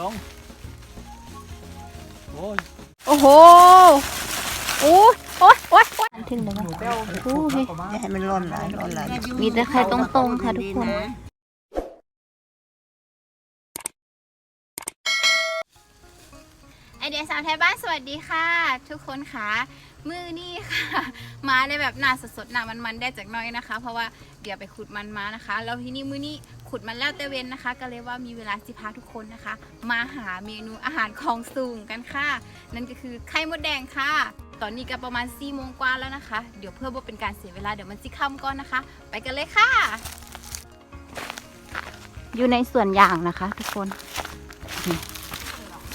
ลง โอ้ยโอ้โหโอ้ยโอ้ยโอ้ยโอ้ยถึงแล้วหนูนะไปเอาโอ้ยอย่าให้มันร้อนหลายร้อนหลายมีแต่ไข่ตรงๆค่ะทุกคน ไอเดียสาวไทยบ้านสวัสดีค่ะ ทุกคนค่ะมือนี่ค่ะ มาได้แบบหนาสดๆหนามันๆได้จากหน้อยนะคะ เพราะว่าเดี๋ยวไปขุดมันมานะคะ แล้วที่นี่มือนี้ ขุดมันแล้วแต่เว้นนะคะ ก็เลยว่ามีเวลาสิพาทุกคนนะคะ มาหาเมนูอาหารของสูงกันค่ะ นั่นก็คือไข่มดแดงค่ะ ตอนนี้ก็ประมาณ4ี่โมงกว่าแล้วนะคะ เดี๋ยวเพื่อบ่เป็นการเสียเวลาเดี๋ยวมันสิค่ำก่อนนะคะ ไปกันเลยค่ะ อยู่ในส่วนยางนะคะ ทุกคน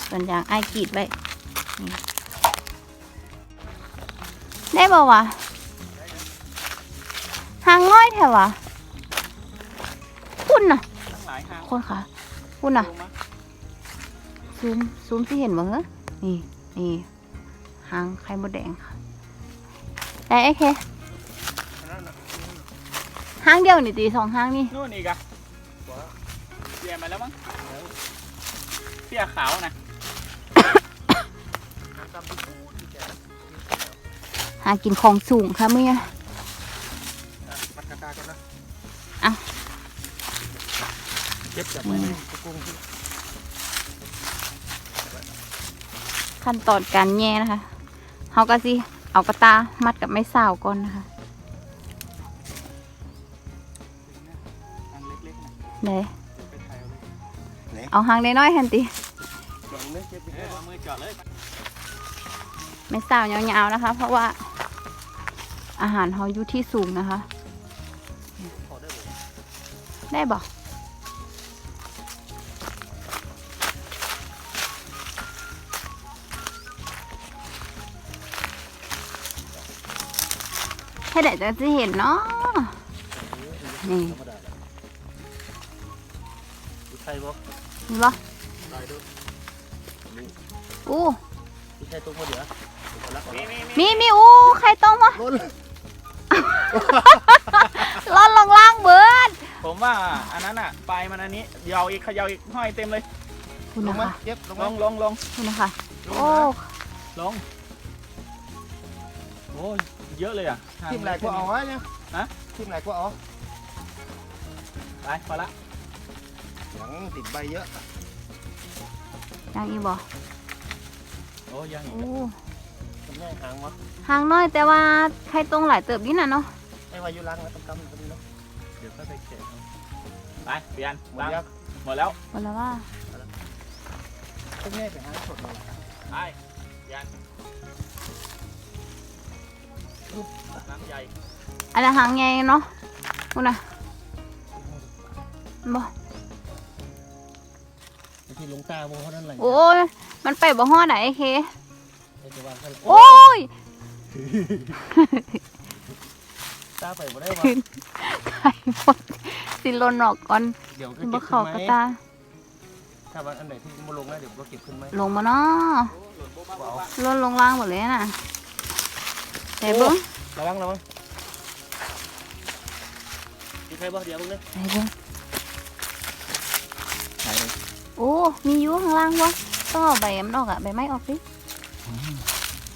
ส่วนยางไอ้ายกรีดไว้นี่ได้บ่วะหางง่อยแถววะ คนค่ะคุณน่ะลงมาซูม ซูมที่เห็นบ่เหรอนี่ นี่หางไข่มดแดงค่ะได้ไอ้เคหางเดียวนี่ตีสองหางนี่นู่นอีกอะเปียมาแล้วมั้งเปียขาวนะหากินของสูงค่ะเมื่อ เจ็บจับมือตะกุ้งที่ขั้นตอนการแย่นะคะเขาก็สิเอากระตามัดกับไม้สาวก่อนนะคะทางเล็กๆนะเด้ไปถ่ายเอาเลยเอาหางน้อยๆหันติหลังเนี่ยเจ็บไปเออเอามือเจาะเลยไม้สาวยาวๆนะคะ เพราะว่าอาหารเขาอยู่ที่สูงนะคะขอได้บ่ได้บอก ให้เด็กจะเห็นเนาะนี่ธรรมดาแล้วพี่ไทยบ่มีบ่ได้ด้วยอู้พี่ไทยตุ้งมาเดี๋ยวผมก็รักมีมีมีมีมีอู้ใครต้มวะล้นร้อนลงล่างเบิดผมว่าอันนั้นอะปลายมันอันนี้ยาวอีกเขยาวอีกห้อยเต็มเลยคุณลนะงมาคะเจ็บลงลมางลงลงคุณนะคะลงโอ้ลงโอ้ยเยอะเลยอะทีมไหนก็เอาไว้เนี่ยฮะทีมไหนก็เอาไปพอละยังติดใบเยอะยังอีกบ่โอ้ยยังอีกโอ้ทำไงหางวะห่างน้อยแต่ว่าใครตรงหลายเติบนี่น่ะเนาะไอ้วายุรังนะตำกำตำนี้เนาะเดี๋ยวก็ไปเก็บเอาไปเปลี่ยนหมดล้างยักหมดแล้วบอกแล้วว่าพวกนี้ไปหางสดเลยไปเปลี่ยน น้ำใหญ่อันนั้นหางไงเนาะคุณนะบ่ไอ้ที่ลงตาโมเขานั่นอะไรโอ้ยมันไปบ่ฮอดไหนไอ้เคไอ้จะวางกันโอ้ยตาไปบ่ได้วะไข่หมดสิลนออกก่อนเดี๋ยวก็บ่เก็บเข้าขึ้นกไหระมตาถ้าวันอันไหนที่มาลงนะเดี๋ยวก็เก็บขึ้นไหมลงมาเนาะหล่นโบ๊ะบ้าโบ๊ะบ้าลนลงล่างหมดเลยน่ะ แต่เบิ้งระวังระวังมีใครบ่เดี๋ยวมึงเลยแต่เบิ้งโอ้ มีอยู่ข้างล่างวะต้องเอาใบมันออกอะใบไม้ออกดิ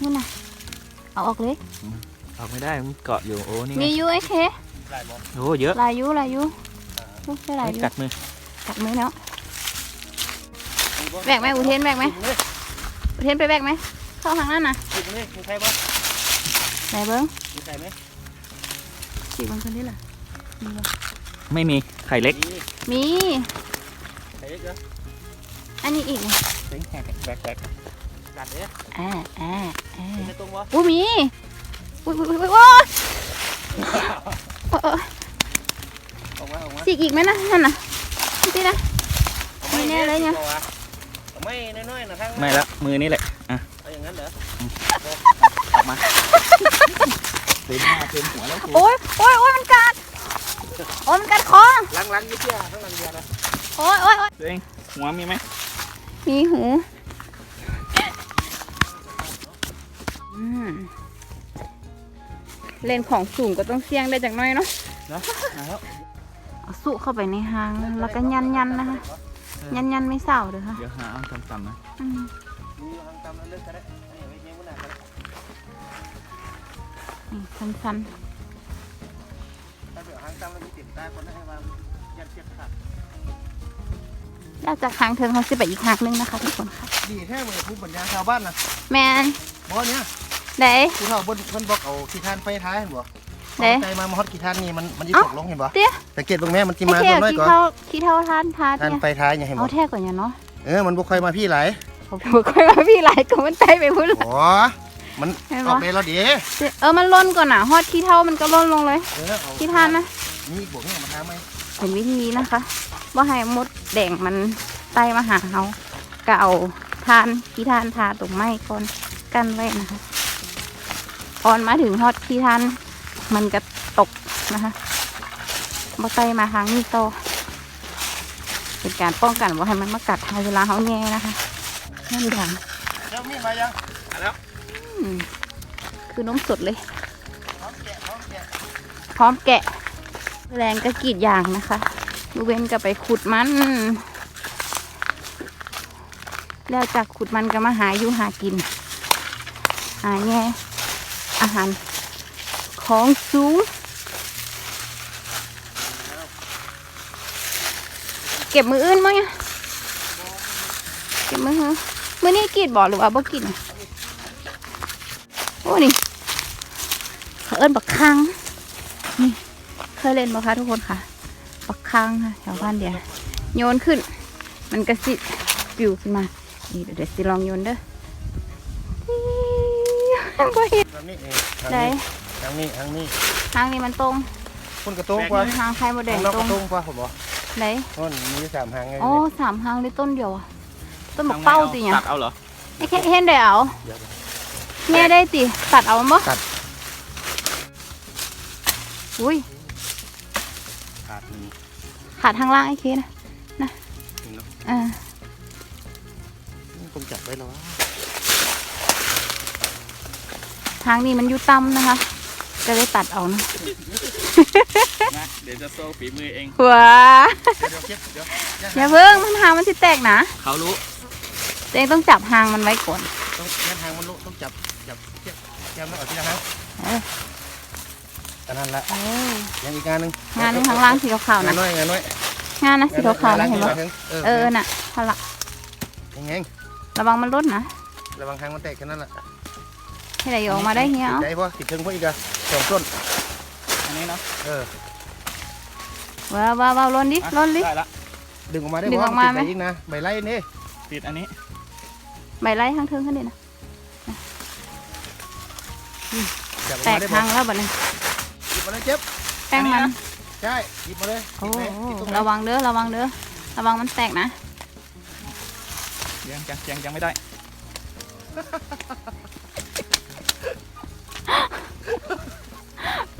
นี่น่ะเอาออกเลย ออกไม่ได้มันเกาะอยู่โอ้นี่มีอยู่ไอ้เคได้บ่โอ้เยอะลายอยู่ลายอยู่โอ้ใช่ลายอยู่กัดมือกัดมือเนาะแบกไหมอุเทนแบกไหมอุเทนไปแบกไหมเข้าทางนั้นน่ะกินเลยมีใครบ่ ไหนเบิ้งมีใครไหมสีบางคนนี่แหละมีบ่ไม่มีไข่เล็ก นี่มีใครเยอะเยอะอันนี้อีกนะเซ็งแหกแบกแบกกัดเนี่ยอ่าอ่าอ่ามีใครตรงบ่อู้มีอุ้ยอุ้ยอุ้ยอุ้ยโอ้ยโอ้ยออกมาออกมาสีกอีกไหมนะนั่นน่ะนี่นะ ไม่แน่เลยเนี่ยอาไม่น้อยๆนะทั้งไม่ละมือนี่แหละเอาอย่างนั้นเหรอออกมา เต็มหน้าเต็มหัวแล้วกูโอ้ยโอ้ยโอ้ยมันกัดโอ้ยมันกัดคอล้างล้างยี่เตี้ยทั้งหลังเดียวนะโอ้ยโอ้ยโอ้ยตัวเองหัวมีไหมมีหูอืมเล่นของสูงก็ต้องเสี่ยงได้จากหน้อยเนาะนะแล้วเอาสุเข้าไปในหางแล้วก็ยันยันๆนะคะยันยันไม่เศร้าเด้อค่ะเดี๋ยวหาเอาต่ำๆนะ อืม มีทางตามนั้นเลิกก็ได้อันนี้ไว้ นี่สันถ้าเดี๋ยวทางตามแล้วมีติดตาคนให้วางยัดเชือกขาดๆแล้วจากทางเทิงเขาสิไปอีกทางนึงนะคะทุกคนค่ะ ดีแท้เลยผู้ปัญญาชาวบ้านนะแมนบ่เนี้ยไหนผู้เฒ่าบนเพิ่นบอกเอาขี้ทานไฟท้ายเห็นบ่เด้ใจมามาฮอดขี้ทานนี่มันมันสิเอ้าตกลงเห็นบ่เตี้ยสังเกตเบิ่งแม่มันสิไอ้มาเท่ตัวน้อยขี้ก่อนเท่าขี้เท่าทานทานทานเนี่ยไฟท้ายเนี่ยเห็นเอาบ่แท้ก่อนอย่าเนาะเออมันบ่ค่อยมาพี่หลายผมบอกค่อยว่าพี่หลายก็มันไตไปพุ่นละโอ้ มันเห็นอบ่อกได้แล้วเด้เออมันล่นก่อนนะฮอดขี้เท่ามันก็ล่นลงเลยเออเอาขี้ทานนะมีอีกบวกนี่มาทำไหมเป็นวิธีนะคะว่าให้มดแดงมันไตมาหาเขาก็เอาทานขี้ทานทาตรงไม้ก่อนกันไว้นะคะพอนมาถึงฮอดขี้ทานมันก็ตกนะคะบ่ไตมาทางนี้โตอเป็นการป้องกันว่าให้มันมากัดเราเวลาเขาแง่นะคะนั่นดังเจ้ามีดมายังมาแล้วอืม คือนมสดเลยพร้อมแกะพร้อมแกะพร้อมแกะ แรงก็กรีดยางนะคะดูเว้นก็ไปขุดมัน แล้วจากขุดมันก็มาหาอยู่หากิน หาแง่อาหารของสูง เก็บมืออื่นมั้งเนี่ยเก็บมือหือมือนี้กรีดบ่หรือว่าบ่กรีด น่ะโอ้นี่เขาเอิ้นบักคังนี่เคยเล่นบ่คะทุกคนค่ะปักค้างค่ะแถวบ้านเดียวโยนขึ้น มันก็สิปิวขึ้นมานี่เดี๋ยวเดี๋ยวสิลองโยนเด้ออี้บ่เห็นทางนี้เองทางไหนนี้ทางนี้ทางนี้ทางนี้มันตรงคนกระตุ้งกว่าทางไข่มดแดทางงนอกตกรระงตุ้งกว่าผมบอกไหนต้นมีสามหางไงโอ้สามทางในต้นเดียวอะต้นบักเป้าติเนี่ยตัดเอาเหรอไอ้แค่เห็นได้เอาเดี๋ยว แม่ได้ติ ตัดเอามั้ตัด อุ้ยขาดนี้ขาดทางล่างไอ้เคนะเนาะอ่าคงจับไว้แล้ววะทางนี้มันอยู่ต่ำนะคะ ก็เลยตัดเอานะนะเดี๋ยวจะโซ่ฝีมือเองว้าเดี๋ยวเดี๋ยวเก็บเดี๋ยวอย่าเพิ่งมันหางมันสิแตกนะเขารู้ตัวเองต้องจับหางมันไว้ก่อน ต้องยัดหางมันลุกต้องจับจับเก็ บเก็บแล้วเอาทีละหางเอออันนั้นละเออยังอีกงานหนึงงานนี้ข้างล่างสีขาวๆงานะนน้อยงานน้อยงานนะสีขาวๆนะเห็นปะเอเออน่ะพอละยังไงระวังมันลดนะระวังหางมันแตกแค่นั้นแหละให้ไหลออกมาได้เงี้ยติดใจเพราะติดถึงพราะอีกอะสองต้นอันนี้เนาะเออว้าวว้าวว้าวลนดิอะลนดิ ได้ละดึงออกมาได้ดึงอราะอกมาติดไหมไปอีกนะใบไล่นี่ติดอันนี้ใบไล่ทางเทิงขึ้นดินะ แตมากได้ทางแล้วบัดนี้หยิบมาเลยเจ็บแป้งมันใช่หยิบมาเลยโอ้หยิบไหมหยิบตรงไหนระวังเด้อระวังเด้อระวังมันแตกนะยังยังยังยังไม่ได้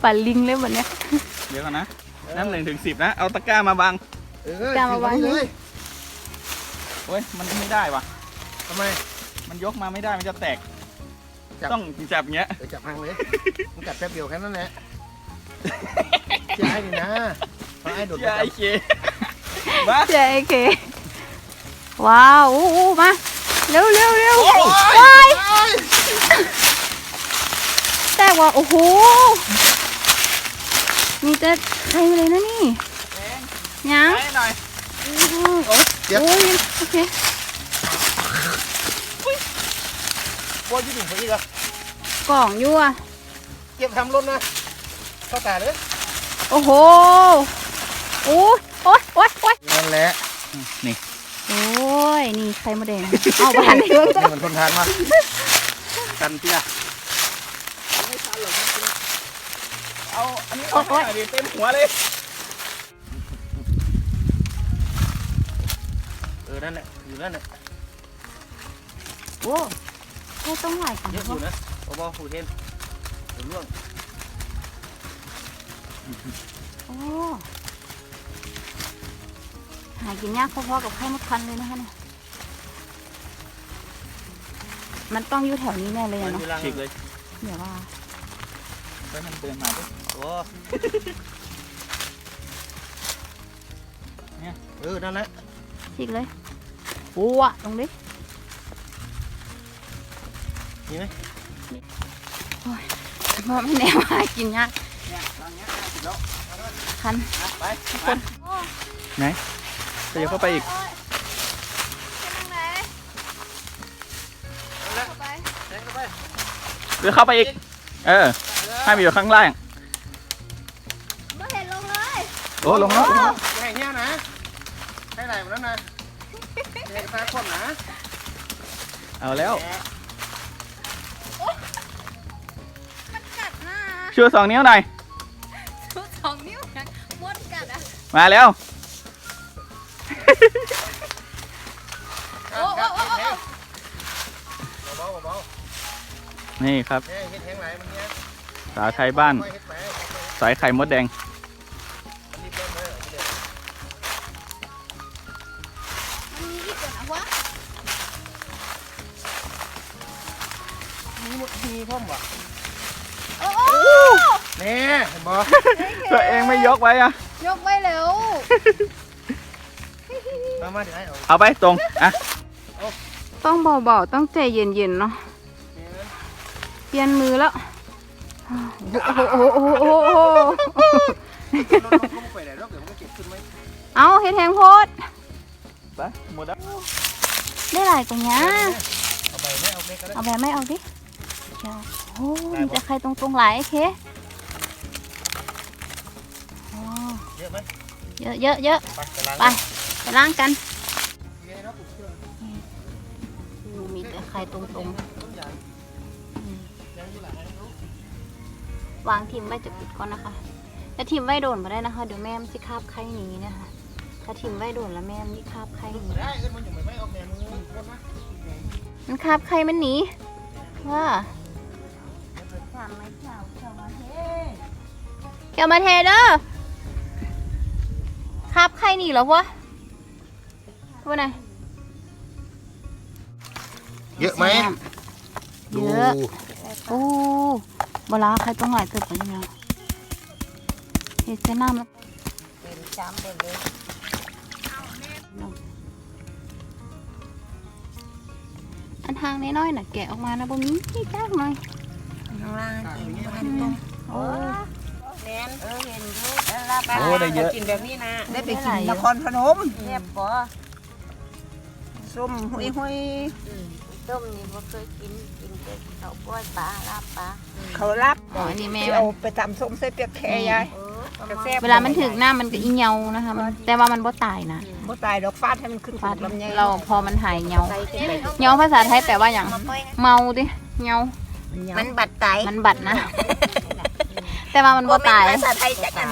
ปั่นลิงเลยบัดเนี้ยเดี๋ยวก่อนนะน้ำหนึ่งถึงสิบนะ เอาตะกร้ามาบังเออจำเอาไว้ถือเลยโอ้ยมันไม่ได้ว่ะทำไม มันยกมาไม่ได้มันจะแตก จับต้องจับอย่างเงี้ยเออจับหางเลยมันจับแป๊บเดียวแค่นั้นแหละเจ้าไอ้นี่นะเพราะไอ้โดดอย่าจัไอ้บเคมาเจ๊เคว้าวอู้อู้มา เร็วเร็วเร็วโอ้ยว้ายแตกว่ะโอ้โหมีแต่ใครมาเลยนะนี่แดงยังให้หน่อยโอ้ยโอเคโอ้ยยืดหนึ่งไปอีกอะ กล่องยั่วเก็บทำรถนะเข้าตาเลยโอ้โหโอ้ยโอ้ยโอ้ยโอ้ยนั่นแหละนี่โอ้ยนี่ใครมาแดงเอาบ้านเลยเว้ยนี่มันทนทานมากกันเตี้ยเอาอันนี้เอาไปหน่อยดิเต็มหัวเลยเออนั่นแหละอยู่นั่นแหละโอ้ไม่ต้องไหลกันเยอะอยู่นะ บอบอผูเทนเดี๋ยวล่วงโอ้หากินยากพอๆกับไข่มดคันเลยนะคะเนี่ยมันต้องอยู่แถวนี้แน่เลยอะเนาะฉีกเลยเดี๋ยวว่าไปมันเดินมาด้วยโอ้เออนั่นแหละฉีกเลยปัวลงดิมีไหม เพราะไม่แน่ว่ากินยากเนี่ยตอนเนี้ยห้าสิบแล้วคันอะไปทุกไปคนไหนจะเข้าไปอีกโยโยเป็นยังไงเข้าไปแทงเข้าไปหรือเข้าไปอีก เออ ให้มันอยู่ข้างล่างไม่เห็นลงเลยโอ้ลงแล้วอย่าให้เงี้ยนะ ให้ไหลหมดแล้วนะเด็กตาคมนะ เอาแล้ว ชูสองนิ้วหน่อย ชูสองนิ้วนะมดกัดอะมาแล้ว โอ้โอ้โอ้โอ้เบาๆเบานี่ครับ ๆเฮ้ยเฮ็ดแทงไหลมันเนี้ยสาวไทยบ้าน ค่อยเฮ็ดไปค่อยสายไข่มดแดงๆมันรีบเริ่มเลยเดี๋ยวมันมีอีกตัวนะวะมีหมดมีพ่อมวะโอ้โอ้ นี่เห็นบ่ตัวเองไม่ยกไว้อะยกไว้แล้ว มามาเดี๋ยวให้เอาเอาไปตรงอะต้องเบาๆ ต้องใจเย็นๆ เนาะเนี่ยนะเปลี่ยนมือแล้ว โอ้โหโอ้โหโอ้โหโอ้โหรถรถเขาไม่ไปไหนรถเดี๋ยวมันเก็บขึ้นไหมเอาเฮ็ดแทงโพด ไปหมดแล้วได้หลายกว่านี้เอาไปไม่เอาเล็กก็ได้เอาแบบไม่เอาดิเดี๋ยวโอ้มันจะใครตรงๆหลายโอเค ไหมเยอะเยอะเยอะไปไปล้างไปไปล้างกันเยอะนะปุ๊บเครื่องมีแต่ใครตรงต้นยางยางอยู่หลังให้รู้ๆวางทิมไว้จะปิดก่อนนะคะ ถ้าทิมไว้โดนมาได้นะคะ เดี๋ยวแม่มันจะคาบไข่หนีนะคะ ถ้าทิมไว้โดนแล้วแม่มันจะคาบไข่หนีได้เอิ้นมันอยู่ไม่ไม่เอาแม่มือรถมามันคาบไข่มันหนีว่าแกวมาเทเด้อ คาบไข่หนีแล้ววะว่าไงเยอะไหมเยอะ โอ้บลาใครต้องหลายเติบกันเนี่ยเฮ็ดเส้นน้ำแล้วอันทางน้อยๆน่ะแกะออกมานะบ่มีนี่จ้ากหน่อยข้างล่างกินมันอืตรมงโอ้ แนนเออเห็นอยู่แล้วลาบโอ้ได้เยอะ กินแบบนี้นะได้ไปกินนครพนมแซ่บปอส้มหุยหุยต้มนี่บ่เคยกินกินแต่ข้าวกล้วยปลาลาบปลาเขารับอ๋ออันนี้แม่ที่เอาไปตำส้มใส่เปียกแค่ยายก็แซ่บเวลามันถึงหน้ามันก็อีเหยานะคะมันแต่ว่ามันบ่ตายนะบ่ตายดอกฟาดให้มันขึ้นฟาดลำไยเราพอมันหายเหยาเหยาภาษาไทยแปลว่าหยังเมาดิเหยามันบัดตายมันบัดนะ แต่ว่ามันบ่ตายภาษาไทยจักอัน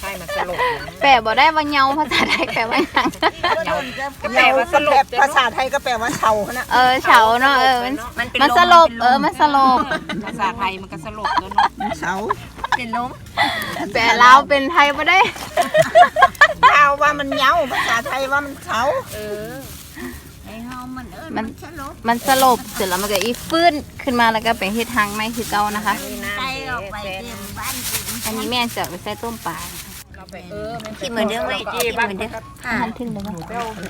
ใช่มันสลบแปลบ่ได้ว่าเหยาภาษาไทยแปลว่าหยังก็แปลว่าสลบภาษาไทยก็แปลว่าเฉานะเออเฉาเนาะเออมันมันสลบเออมันสลบภาษาไทยมันก็สลบแล้วเนาะเฉาเป็นลมแต่เราวเป็นไทยบ่ได้ลาวว่ามันเหงาภาษาไทยว่ามันเฉาเออไอ้เฮามันเอิ้นมันสลบมันสลบเสร็จแล้วมันก็อีฟื้นขึ้นมาแล้วก็ไปเฮ็ดทางไม่คือเก่านะคะใจออกไปเต็มบ้าน กินอันนี้แม่จะเอาไปใส่ต้มปลาเออมันคิดเหมือนเดิมไหมคิดเหมือนเดิมทันถึงเลยว่า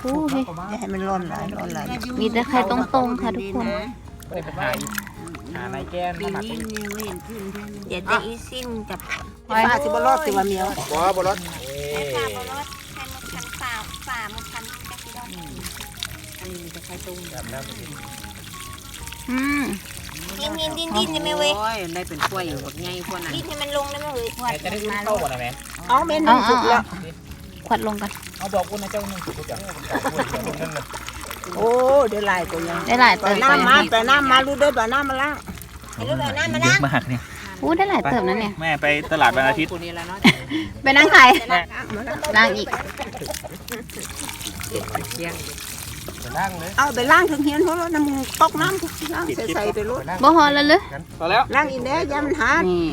โอ้ยอย่าให้มันร้อนหลายร้อนหลายมีแต่ไข่ตรงๆค่ะทุกคนไปหาหานายแก้นปีมาหมักนี้ยังไม่เห็นขึ้นเท่านั้นเดี๋ยวจะอีสิ้นกับฟ้าสิบรอดสิว่าเมียวบ่บ่รถค่ะบ่รถแค่มันคันฝ่าฝ่ามันคันจักสิได้อันนี้มันจะใช้ตุ้งแบบนั้น อืมดินดินดินดินใช่ไหมเว้ยโอ้ยได้เป็นกล้วยอยู่แบบไงพวกนั้นดินให้มันลงได้ไหมเว้ยจะได้เข้าบ่นะแม่เอาเมนูสุกแล้วขวัดลงกันเอาบอกคุณนะเจ้าหนึ่งสุดจังโอ้เดี๋ยวลายตัวยังได้หลายไปเติบน้ำมาไปน้ำมารู้ด้วยไปน้ำมาล้างไปรู้ด้วยน้ำมาเยล้างอะมากเนี่ยอู้ได้หลายเติบนะเนี่ยแม่ไปตลาดวันอาทิตย์คนนี้แล้วเนาะไปนั่งขายแม่นั่งอีกเสียง ไปล้างเลยเอาไปล้างถึงเฮียนเพราะว่าน้ำมึงตกน้ำล้างใส่ๆไปรู้ไปล้างบ่ฮอดแล้วเหรอพอแล้วล้างอีแน่ยามันหานี่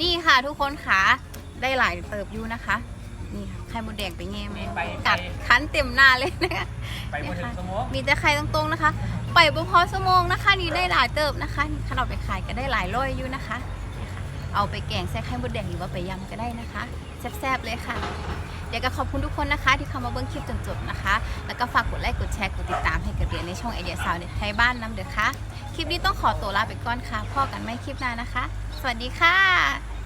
นี่ค่ะทุกคนค่ะได้หลายเติบอยู่นะคะ นี่ค่ะไข่มดแดงไปแง่มากัดคันเต็มหน้าเลยนะคะไปบนถึงสมองมีแต่ไข่ตรงๆนะคะ ไปบ่พอสมองนะคะ นี่ได้หลายเติบนะคะนี่ขนาดไปขายก็ได้หลายร้อยอยู่นะคะนี่ค่ะ เอาไปแกงใส่ไข่มดแดงหรือว่าไปยำก็ได้นะคะแซ่บๆเลยค่ะอยากจะขอบคุณทุกคนนะคะ ที่เข้ามาเบิ้งคลิปจนจบนะคะ แล้วก็ฝากกดไลค์กดแชร์กดติดตามให้กับเรียนในช่องไอเดียสาวในไทยบ้านน้ำเด้อค่ะคลิปนี้ต้องขอตัวลาไปก่อนค่ะพ่อกันไม่คลิปหน้านะคะ สวัสดีค่ะ